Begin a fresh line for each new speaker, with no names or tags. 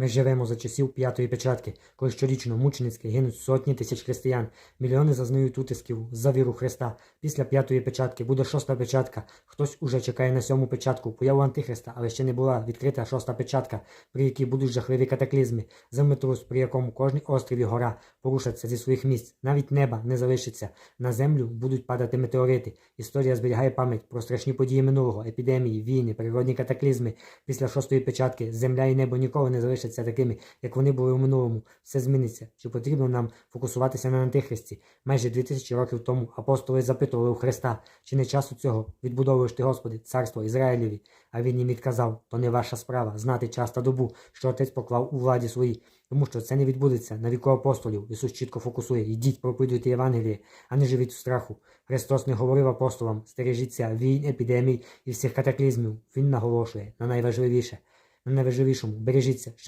Ми живемо за часів п'ятої печатки, коли щорічно мученицьки гинуть сотні тисяч християн. Мільйони зазнають утисків за віру Христа. Після п'ятої печатки буде шоста печатка. Хтось уже чекає на сьому печатку, появу Антихриста, але ще не була відкрита шоста печатка, при якій будуть жахливі катаклізми, землетрус, при якому кожний острів і гора порушаться зі своїх місць. Навіть неба не залишиться. На землю будуть падати метеорити. Історія зберігає пам'ять про страшні події минулого, епідемії, війни, природні катаклізми. Після шостої печатки земля і небо ніколи не залишаться такими, як вони були у минулому. Все зміниться. Чи потрібно нам фокусуватися на антихристі? Майже дві тисячі років тому апостоли запитували у Христа, чи не часу цього відбудовуєш ти, Господи, царство Ізраїлеві? А він їм відказав: то не ваша справа знати час та добу, що отець поклав у владі своїй, тому що це не відбудеться на віку апостолів. Ісус чітко фокусує: йдіть, проповідуйте Євангеліє, а не живіть у страху. Христос не говорив апостолам, стережіться війн, епідемій і всіх катаклізмів. Він наголошує на найважливіше, на найважливішому, бережіться, щоб